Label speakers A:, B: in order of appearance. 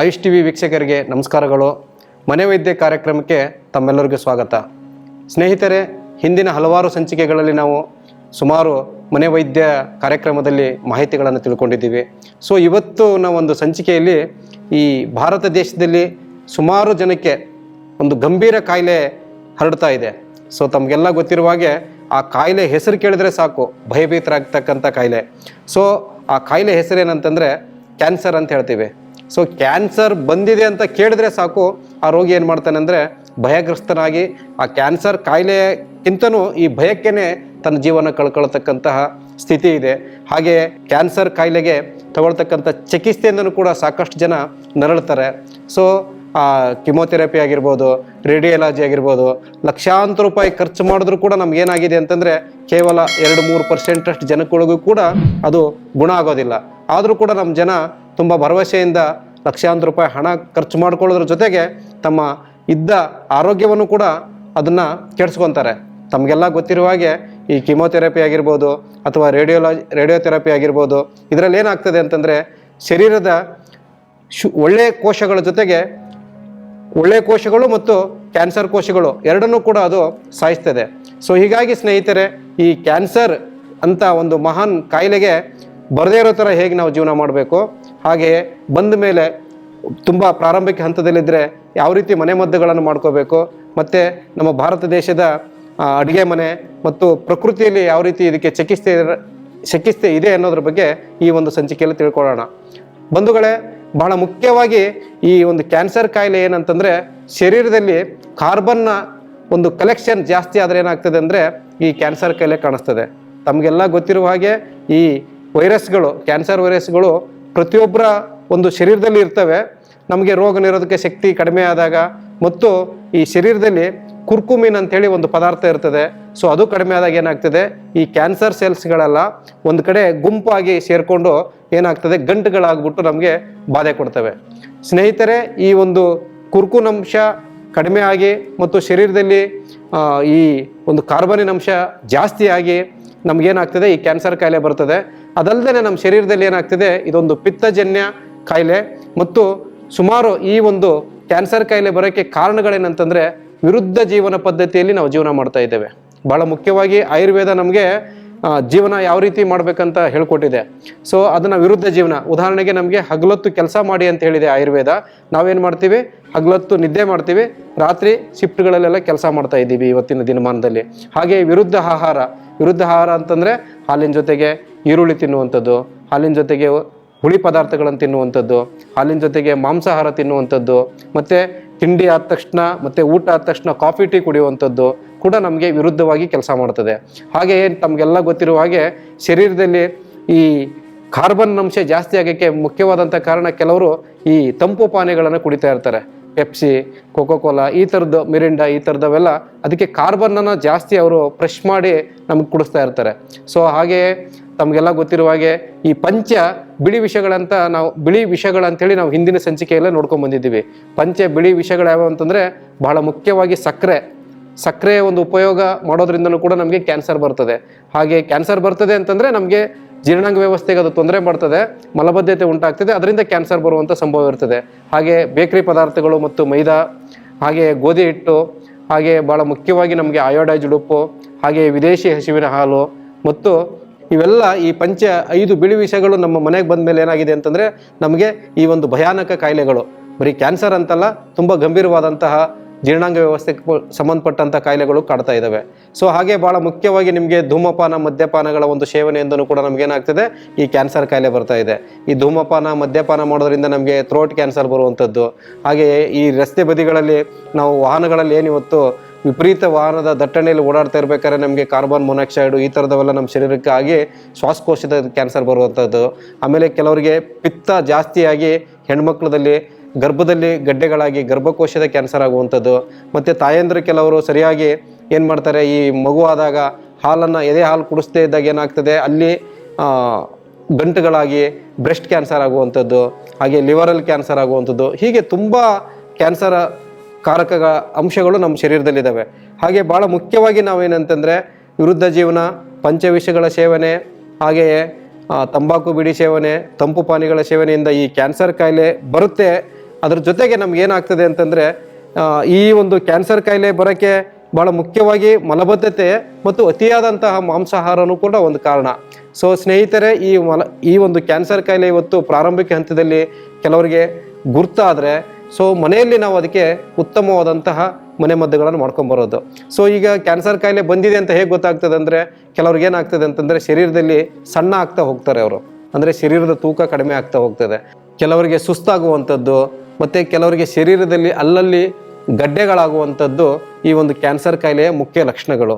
A: AYUSH TV ವೀಕ್ಷಕರಿಗೆ ನಮಸ್ಕಾರಗಳು. ಮನೆ ವೈದ್ಯ ಕಾರ್ಯಕ್ರಮಕ್ಕೆ ತಮ್ಮೆಲ್ಲರಿಗೂ ಸ್ವಾಗತ. ಸ್ನೇಹಿತರೆ, ಹಿಂದಿನ ಹಲವಾರು ಸಂಚಿಕೆಗಳಲ್ಲಿ ನಾವು ಸುಮಾರು ಮನೆ ವೈದ್ಯ ಕಾರ್ಯಕ್ರಮದಲ್ಲಿ ಮಾಹಿತಿಗಳನ್ನು ತಿಳ್ಕೊಂಡಿದ್ದೀವಿ. ಸೊ ಇವತ್ತು ನಾವು ಒಂದು ಸಂಚಿಕೆಯಲ್ಲಿ ಈ ಭಾರತ ದೇಶದಲ್ಲಿ ಸುಮಾರು ಜನಕ್ಕೆ ಒಂದು ಗಂಭೀರ ಕಾಯಿಲೆ ಹರಡ್ತಾ ಇದೆ. ಸೊ ತಮಗೆಲ್ಲ ಗೊತ್ತಿರುವ ಹಾಗೆ ಆ ಕಾಯಿಲೆ ಹೆಸರು ಕೇಳಿದ್ರೆ ಸಾಕು, ಭಯಭೀತರಾಗ್ತಕ್ಕಂಥ ಕಾಯಿಲೆ. ಸೊ ಆ ಕಾಯಿಲೆ ಹೆಸರೇನಂತಂದರೆ ಕ್ಯಾನ್ಸರ್ ಅಂತ ಹೇಳ್ತೀವಿ. ಸೊ ಕ್ಯಾನ್ಸರ್ ಬಂದಿದೆ ಅಂತ ಕೇಳಿದ್ರೆ ಸಾಕು, ಆ ರೋಗಿ ಏನು ಮಾಡ್ತಾನೆ ಅಂದರೆ ಭಯಗ್ರಸ್ತನಾಗಿ ಆ ಕ್ಯಾನ್ಸರ್ ಕಾಯಿಲೆಗಿಂತನೂ ಈ ಭಯಕ್ಕೇನೆ ತನ್ನ ಜೀವನ ಕಳ್ಕೊಳ್ತಕ್ಕಂತಹ ಸ್ಥಿತಿ ಇದೆ. ಹಾಗೆ ಕ್ಯಾನ್ಸರ್ ಕಾಯಿಲೆಗೆ ತಗೊಳ್ತಕ್ಕಂಥ ಚಿಕಿತ್ಸೆಯಿಂದನೂ ಕೂಡ ಸಾಕಷ್ಟು ಜನ ನರಳ್ತಾರೆ. ಸೊ ಕಿಮೋಥೆರಪಿ ಆಗಿರ್ಬೋದು ರೇಡಿಯಾಲಜಿ ಆಗಿರ್ಬೋದು, ಲಕ್ಷಾಂತರ ರೂಪಾಯಿ ಖರ್ಚು ಮಾಡಿದ್ರು ಕೂಡ ನಮ್ಗೆ ಏನಾಗಿದೆ ಅಂತಂದರೆ ಕೇವಲ ಎರಡು ಮೂರು ಪರ್ಸೆಂಟಷ್ಟು ಜನಗಳಿಗೂ ಕೂಡ ಅದು ಗುಣ ಆಗೋದಿಲ್ಲ. ಆದರೂ ಕೂಡ ನಮ್ಮ ಜನ ತುಂಬ ಭರವಸೆಯಿಂದ ಲಕ್ಷಾಂತರ ರೂಪಾಯಿ ಹಣ ಖರ್ಚು ಮಾಡ್ಕೊಳ್ಳೋದ್ರ ಜೊತೆಗೆ ತಮ್ಮ ಇದ್ದ ಆರೋಗ್ಯವನ್ನು ಕೂಡ ಅದನ್ನು ಕೆಡಿಸ್ಕೊತಾರೆ. ತಮಗೆಲ್ಲ ಗೊತ್ತಿರುವ ಹಾಗೆ ಈ ಕಿಮೋಥೆರಪಿ ಆಗಿರ್ಬೋದು ಅಥವಾ ರೇಡಿಯೋಲಾಜಿ, ರೇಡಿಯೋಥೆರಪಿ ಆಗಿರ್ಬೋದು, ಇದರಲ್ಲಿ ಏನಾಗ್ತದೆ ಅಂತಂದರೆ ಶರೀರದ ಶು ಒಳ್ಳೆಯ ಕೋಶಗಳ ಜೊತೆಗೆ ಒಳ್ಳೆಯ ಕೋಶಗಳು ಮತ್ತು ಕ್ಯಾನ್ಸರ್ ಕೋಶಗಳು ಎರಡನ್ನೂ ಕೂಡ ಅದು ಸಾಯಿಸ್ತದೆ. ಸೊ ಹೀಗಾಗಿ ಸ್ನೇಹಿತರೆ, ಈ ಕ್ಯಾನ್ಸರ್ ಅಂತ ಒಂದು ಮಹಾನ್ ಕಾಯಿಲೆಗೆ ಬರದೇ ಇರೋ ಥರ ಹೇಗೆ ನಾವು ಜೀವನ ಮಾಡಬೇಕು? ಹಾಗೆಯೇ ಬಂದ ಮೇಲೆ ತುಂಬ ಪ್ರಾರಂಭಿಕ ಹಂತದಲ್ಲಿದ್ದರೆ ಯಾವ ರೀತಿ ಮನೆ ಮದ್ದುಗಳನ್ನು ಮಾಡ್ಕೋಬೇಕು, ಮತ್ತು ನಮ್ಮ ಭಾರತ ದೇಶದ ಅಡುಗೆ ಮನೆ ಮತ್ತು ಪ್ರಕೃತಿಯಲ್ಲಿ ಯಾವ ರೀತಿ ಇದಕ್ಕೆ ಚಿಕಿತ್ಸೆ ಚಿಕಿತ್ಸೆ ಇದೆ ಅನ್ನೋದ್ರ ಬಗ್ಗೆ ಈ ಒಂದು ಸಂಚಿಕೆಯಲ್ಲಿ ತಿಳ್ಕೊಳ್ಳೋಣ. ಬಂಧುಗಳೇ, ಬಹಳ ಮುಖ್ಯವಾಗಿ ಈ ಒಂದು ಕ್ಯಾನ್ಸರ್ ಕಾಯಿಲೆ ಏನಂತಂದರೆ ಶರೀರದಲ್ಲಿ ಕಾರ್ಬನ್ನ ಒಂದು ಕಲೆಕ್ಷನ್ ಜಾಸ್ತಿ ಆದರೆ ಏನಾಗ್ತದೆ ಅಂದರೆ ಈ ಕ್ಯಾನ್ಸರ್ ಕಾಯಿಲೆ ಕಾಣಿಸ್ತದೆ. ತಮಗೆಲ್ಲ ಗೊತ್ತಿರುವ ಹಾಗೆ ಈ ವೈರಸ್ಗಳು ಕ್ಯಾನ್ಸರ್ ವೈರಸ್ಗಳು ಪ್ರತಿಯೊಬ್ಬರ ಒಂದು ಶರೀರದಲ್ಲಿ ಇರ್ತವೆ. ನಮಗೆ ರೋಗ ನಿರೋಧಕ ಶಕ್ತಿ ಕಡಿಮೆ ಆದಾಗ ಮತ್ತು ಈ ಶರೀರದಲ್ಲಿ ಕುರ್ಕುಮಿನ್ ಅಂತೇಳಿ ಒಂದು ಪದಾರ್ಥ ಇರ್ತದೆ. ಸೊ ಅದು ಕಡಿಮೆ ಆದಾಗ ಏನಾಗ್ತದೆ? ಈ ಕ್ಯಾನ್ಸರ್ ಸೆಲ್ಸ್ಗಳೆಲ್ಲ ಒಂದು ಕಡೆ ಗುಂಪಾಗಿ ಸೇರಿಕೊಂಡು ಏನಾಗ್ತದೆ? ಗಂಟುಗಳಾಗ್ಬಿಟ್ಟು ನಮಗೆ ಬಾಧೆ ಕೊಡ್ತವೆ. ಸ್ನೇಹಿತರೆ, ಈ ಒಂದು ಕುರ್ಕುನಂಶ ಕಡಿಮೆ ಆಗಿ ಮತ್ತು ಶರೀರದಲ್ಲಿ ಈ ಒಂದು ಕಾರ್ಬನಿನ ಅಂಶ ಜಾಸ್ತಿ ಆಗಿ ನಮಗೇನಾಗ್ತದೆ? ಈ ಕ್ಯಾನ್ಸರ್ ಕಾಯಿಲೆ ಬರ್ತದೆ. ಅದಲ್ಲದೆ ನಮ್ಮ ಶರೀರದಲ್ಲಿ ಏನಾಗ್ತಿದೆ? ಇದೊಂದು ಪಿತ್ತಜನ್ಯ ಕಾಯಿಲೆ ಮತ್ತು ಸುಮಾರು ಈ ಒಂದು ಕ್ಯಾನ್ಸರ್ ಕಾಯಿಲೆ ಬರೋಕ್ಕೆ ಕಾರಣಗಳೇನಂತಂದರೆ ವಿರುದ್ಧ ಜೀವನ ಪದ್ಧತಿಯಲ್ಲಿ ನಾವು ಜೀವನ ಮಾಡ್ತಾ ಇದ್ದೇವೆ. ಬಹಳ ಮುಖ್ಯವಾಗಿ ಆಯುರ್ವೇದ ನಮಗೆ ಜೀವನ ಯಾವ ರೀತಿ ಮಾಡ್ಬೇಕಂತ ಹೇಳ್ಕೊಟ್ಟಿದೆ. ಸೊ ಅದನ್ನು ವಿರುದ್ಧ ಜೀವನ. ಉದಾಹರಣೆಗೆ ನಮಗೆ ಹಗಲತ್ತು ಕೆಲಸ ಮಾಡಿ ಅಂತ ಹೇಳಿದೆ ಆಯುರ್ವೇದ. ನಾವೇನು ಮಾಡ್ತೀವಿ? ಹಗಲತ್ತು ನಿದ್ದೆ ಮಾಡ್ತೀವಿ. ರಾತ್ರಿ ಶಿಫ್ಟ್ಗಳಲ್ಲೆಲ್ಲ ಕೆಲಸ ಮಾಡ್ತಾ ಇದ್ದೀವಿ ಇವತ್ತಿನ ದಿನಮಾನದಲ್ಲಿ. ಹಾಗೆ ವಿರುದ್ಧ ಆಹಾರ. ವಿರುದ್ಧ ಆಹಾರ ಅಂತಂದರೆ ಹಾಲಿನ ಜೊತೆಗೆ ಈರುಳ್ಳಿ ತಿನ್ನುವಂಥದ್ದು, ಹಾಲಿನ ಜೊತೆಗೆ ಹುಳಿ ಪದಾರ್ಥಗಳನ್ನು ತಿನ್ನುವಂಥದ್ದು, ಹಾಲಿನ ಜೊತೆಗೆ ಮಾಂಸಾಹಾರ ತಿನ್ನುವಂಥದ್ದು, ಮತ್ತು ತಿಂಡಿ ಆದ ತಕ್ಷಣ ಮತ್ತು ಊಟ ಆದ ತಕ್ಷಣ ಕಾಫಿ, ಟೀ ಕುಡಿಯುವಂಥದ್ದು ಕೂಡ ನಮಗೆ ವಿರುದ್ಧವಾಗಿ ಕೆಲಸ ಮಾಡ್ತದೆ. ಹಾಗೆಯೇ ತಮಗೆಲ್ಲ ಗೊತ್ತಿರುವ ಹಾಗೆ ಶರೀರದಲ್ಲಿ ಈ ಕಾರ್ಬನ್ ಅಂಶ ಜಾಸ್ತಿ ಆಗೋಕ್ಕೆ ಮುಖ್ಯವಾದಂಥ ಕಾರಣ ಕೆಲವರು ಈ ತಂಪು ಪಾನೀಯಗಳನ್ನು ಕುಡಿತಾ ಇರ್ತಾರೆ. ಪೆಪ್ಸಿ ಕೋಕೋ ಕೋಲಾ ಈ ಥರದ್ದು, ಮಿರಿಂಡ ಈ ಥರದವೆಲ್ಲ ಅದಕ್ಕೆ ಕಾರ್ಬನ್ನನ್ನು ಜಾಸ್ತಿ ಅವರು ಫ್ರೆಶ್ ಮಾಡಿ ನಮಗೆ ಕುಡಿಸ್ತಾ ಇರ್ತಾರೆ. ಸೊ ಹಾಗೆಯೇ ತಮಗೆಲ್ಲ ಗೊತ್ತಿರುವ ಹಾಗೆ ಈ ಪಂಚ ಬಿಳಿ ವಿಷಯಗಳಂತ ನಾವು ಬಿಳಿ ವಿಷಗಳಂತೇಳಿ ನಾವು ಹಿಂದಿನ ಸಂಚಿಕೆಯಲ್ಲೇ ನೋಡ್ಕೊಂಡು ಬಂದಿದ್ದೀವಿ. ಪಂಚ ಬಿಳಿ ವಿಷಯಗಳು ಯಾವ ಅಂತಂದರೆ ಬಹಳ ಮುಖ್ಯವಾಗಿ ಸಕ್ಕರೆ ಸಕ್ಕರೆಯ ಒಂದು ಉಪಯೋಗ ಮಾಡೋದ್ರಿಂದನೂ ಕೂಡ ನಮಗೆ ಕ್ಯಾನ್ಸರ್ ಬರ್ತದೆ. ಹಾಗೆ ಕ್ಯಾನ್ಸರ್ ಬರ್ತದೆ ಅಂತಂದರೆ ನಮಗೆ ಜೀರ್ಣಾಂಗ ವ್ಯವಸ್ಥೆಗೆ ಅದು ತೊಂದರೆ ಮಾಡ್ತದೆ, ಮಲಬದ್ಧತೆ ಉಂಟಾಗ್ತದೆ, ಅದರಿಂದ ಕ್ಯಾನ್ಸರ್ ಬರುವಂಥ ಸಂಭವ ಇರ್ತದೆ. ಹಾಗೆ ಬೇಕರಿ ಪದಾರ್ಥಗಳು ಮತ್ತು ಮೈದಾ, ಹಾಗೆ ಗೋಧಿ ಹಿಟ್ಟು, ಹಾಗೆ ಭಾಳ ಮುಖ್ಯವಾಗಿ ನಮಗೆ ಅಯೋಡೈಜ್ಡ್ ಉಪ್ಪು, ಹಾಗೆ ವಿದೇಶಿ ಹಸುವಿನ ಹಾಲು ಮತ್ತು ಇವೆಲ್ಲ ಈ ಪಂಚ ಐದು ಬಿಳಿ ವಿಷಯಗಳು ನಮ್ಮ ಮನೆಗೆ ಬಂದ ಮೇಲೆ ಏನಾಗಿದೆ ಅಂತಂದರೆ ನಮಗೆ ಈ ಒಂದು ಭಯಾನಕ ಕಾಯಿಲೆಗಳು. ಬರೀ ಕ್ಯಾನ್ಸರ್ ಅಂತಲ್ಲ, ತುಂಬ ಗಂಭೀರವಾದಂತಹ ಜೀರ್ಣಾಂಗ ವ್ಯವಸ್ಥೆಗೆ ಸಂಬಂಧಪಟ್ಟಂಥ ಕಾಯಿಲೆಗಳು ಕಾಡ್ತಾ ಇದ್ದಾವೆ ಸೊ ಹಾಗೆ ಭಾಳ ಮುಖ್ಯವಾಗಿ ನಿಮಗೆ ಧೂಮಪಾನ, ಮದ್ಯಪಾನಗಳ ಒಂದು ಸೇವನೆಯಿಂದನೂ ಕೂಡ ನಮಗೇನಾಗ್ತದೆ ಈ ಕ್ಯಾನ್ಸರ್ ಕಾಯಿಲೆ ಬರ್ತಾ ಇದೆ. ಈ ಧೂಮಪಾನ, ಮದ್ಯಪಾನ ಮಾಡೋದ್ರಿಂದ ನಮಗೆ ಥ್ರೋಟ್ ಕ್ಯಾನ್ಸರ್ ಬರುವಂಥದ್ದು ಹಾಗೆಯೇ ಈ ರಸ್ತೆ ಬದಿಗಳಲ್ಲಿ ನಾವು ವಾಹನಗಳಲ್ಲಿ ಏನು ಇವತ್ತು ವಿಪರೀತ ವಾಹನದ ದಟ್ಟಣೆಯಲ್ಲಿ ಓಡಾಡ್ತಾ ಇರ್ಬೇಕಾದ್ರೆ ನಮಗೆ ಕಾರ್ಬನ್ ಮೊನಾಕ್ಸೈಡು ಈ ಥರದವೆಲ್ಲ ನಮ್ಮ ಶರೀರಕ್ಕೆ ಆಗಿ ಶ್ವಾಸಕೋಶದ ಕ್ಯಾನ್ಸರ್ ಬರುವಂಥದ್ದು. ಆಮೇಲೆ ಕೆಲವರಿಗೆ ಪಿತ್ತ ಜಾಸ್ತಿಯಾಗಿ ಹೆಣ್ಮಕ್ಳದಲ್ಲಿ ಗರ್ಭದಲ್ಲಿ ಗಡ್ಡೆಗಳಾಗಿ ಗರ್ಭಕೋಶದ ಕ್ಯಾನ್ಸರ್ ಆಗುವಂಥದ್ದು. ಮತ್ತು ತಾಯಂದ್ರೆ ಕೆಲವರು ಸರಿಯಾಗಿ ಏನು ಮಾಡ್ತಾರೆ, ಈ ಮಗುವಾದಾಗ ಹಾಲನ್ನು ಎದೆ ಹಾಲು ಕುಡಿಸ್ದೇ ಇದ್ದಾಗ ಏನಾಗ್ತದೆ, ಅಲ್ಲಿ ಗಂಟುಗಳಾಗಿ ಬ್ರೆಸ್ಟ್ ಕ್ಯಾನ್ಸರ್ ಆಗುವಂಥದ್ದು, ಹಾಗೆ ಲಿವರಲ್ ಕ್ಯಾನ್ಸರ್ ಆಗುವಂಥದ್ದು. ಹೀಗೆ ತುಂಬ ಕ್ಯಾನ್ಸರ್ ಕಾರಕ ಅಂಶಗಳು ನಮ್ಮ ಶರೀರದಲ್ಲಿದ್ದಾವೆ. ಹಾಗೆ ಭಾಳ ಮುಖ್ಯವಾಗಿ ನಾವೇನಂತಂದರೆ ವಿರುದ್ಧ ಜೀವನ, ಪಂಚವಿಷಗಳ ಸೇವನೆ, ಹಾಗೆಯೇ ತಂಬಾಕು, ಬಿಡಿ ಸೇವನೆ, ತಂಪು ಪಾನಿಗಳ ಸೇವನೆಯಿಂದ ಈ ಕ್ಯಾನ್ಸರ್ ಕಾಯಿಲೆ ಬರುತ್ತೆ. ಅದ್ರ ಜೊತೆಗೆ ನಮ್ಗೆ ಏನಾಗ್ತದೆ ಅಂತಂದರೆ ಈ ಒಂದು ಕ್ಯಾನ್ಸರ್ ಕಾಯಿಲೆ ಬರೋಕ್ಕೆ ಭಾಳ ಮುಖ್ಯವಾಗಿ ಮಲಬದ್ಧತೆ ಮತ್ತು ಅತಿಯಾದಂತಹ ಮಾಂಸಾಹಾರನೂ ಕೂಡ ಒಂದು ಕಾರಣ. ಸೊ, ಸ್ನೇಹಿತರೆ, ಈ ಮಲ, ಈ ಒಂದು ಕ್ಯಾನ್ಸರ್ ಕಾಯಿಲೆ ಇವತ್ತು ಪ್ರಾರಂಭಿಕ ಹಂತದಲ್ಲಿ ಕೆಲವರಿಗೆ ಗುರ್ತಾದರೆ ಸೊ ಮನೆಯಲ್ಲಿ ನಾವು ಅದಕ್ಕೆ ಉತ್ತಮವಾದಂತಹ ಮನೆಮದ್ದುಗಳನ್ನು ಮಾಡ್ಕೊಂಬರೋದು ಸೊ ಈಗ ಕ್ಯಾನ್ಸರ್ ಕಾಯಿಲೆ ಬಂದಿದೆ ಅಂತ ಹೇಗೆ ಗೊತ್ತಾಗ್ತದೆ ಅಂದರೆ, ಕೆಲವ್ರಿಗೆ ಏನಾಗ್ತದೆ ಅಂತಂದರೆ ಶರೀರದಲ್ಲಿ ಸಣ್ಣ ಆಗ್ತಾ ಹೋಗ್ತಾರೆ ಅವರು. ಅಂದರೆ ಶರೀರದ ತೂಕ ಕಡಿಮೆ ಆಗ್ತಾ ಹೋಗ್ತದೆ. ಕೆಲವರಿಗೆ ಸುಸ್ತಾಗುವಂಥದ್ದು, ಮತ್ತು ಕೆಲವರಿಗೆ ಶರೀರದಲ್ಲಿ ಅಲ್ಲಲ್ಲಿ ಗಡ್ಡೆಗಳಾಗುವಂಥದ್ದು ಈ ಒಂದು ಕ್ಯಾನ್ಸರ್ ಕಾಯಿಲೆಯ ಮುಖ್ಯ ಲಕ್ಷಣಗಳು.